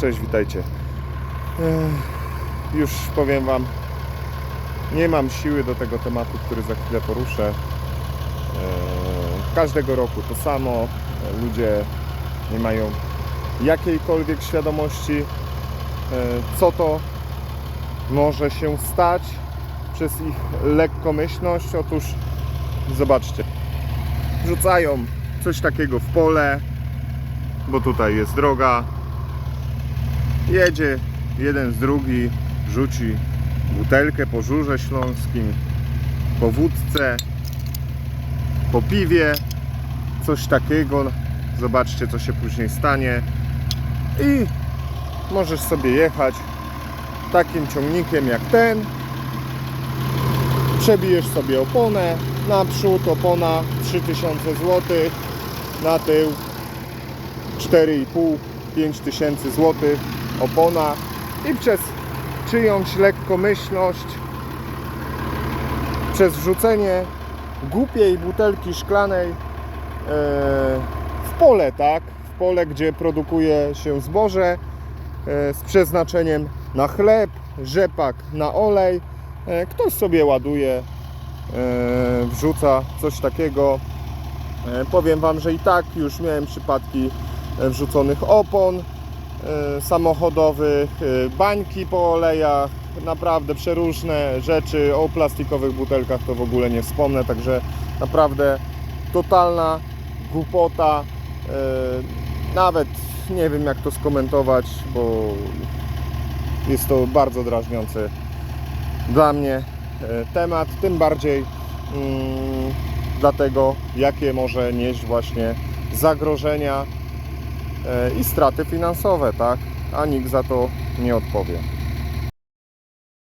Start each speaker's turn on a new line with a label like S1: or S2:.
S1: Cześć, witajcie. Już powiem Wam, nie mam siły do tego tematu, który za chwilę poruszę. Każdego roku to samo. Ludzie nie mają jakiejkolwiek świadomości, co to może się stać przez ich lekkomyślność. Otóż zobaczcie, wrzucają coś takiego w pole, bo tutaj jest droga. Jedzie jeden z drugi, rzuci butelkę po żurze śląskim, po wódce, po piwie, coś takiego. Zobaczcie, co się później stanie. I możesz sobie jechać takim ciągnikiem jak ten. Przebijesz sobie oponę, naprzód opona 3000 zł, na tył 4,5-5 tysięcy złotych opona i przez czyjąś lekkomyślność przez wrzucenie głupiej butelki szklanej e, w pole, tak? W pole, gdzie produkuje się zboże e, z przeznaczeniem na chleb, rzepak na olej. E, Ktoś sobie ładuje, wrzuca coś takiego. Powiem Wam, że i tak już miałem przypadki wrzuconych opon samochodowych, e, bańki po olejach, naprawdę przeróżne rzeczy. O plastikowych butelkach to w ogóle nie wspomnę, także naprawdę totalna głupota. E, Nawet nie wiem jak to skomentować, bo jest to bardzo drażniący dla mnie e, temat, tym bardziej mm, dlatego, jakie może nieść właśnie zagrożenia e, i straty finansowe, tak? A nikt za to nie odpowie.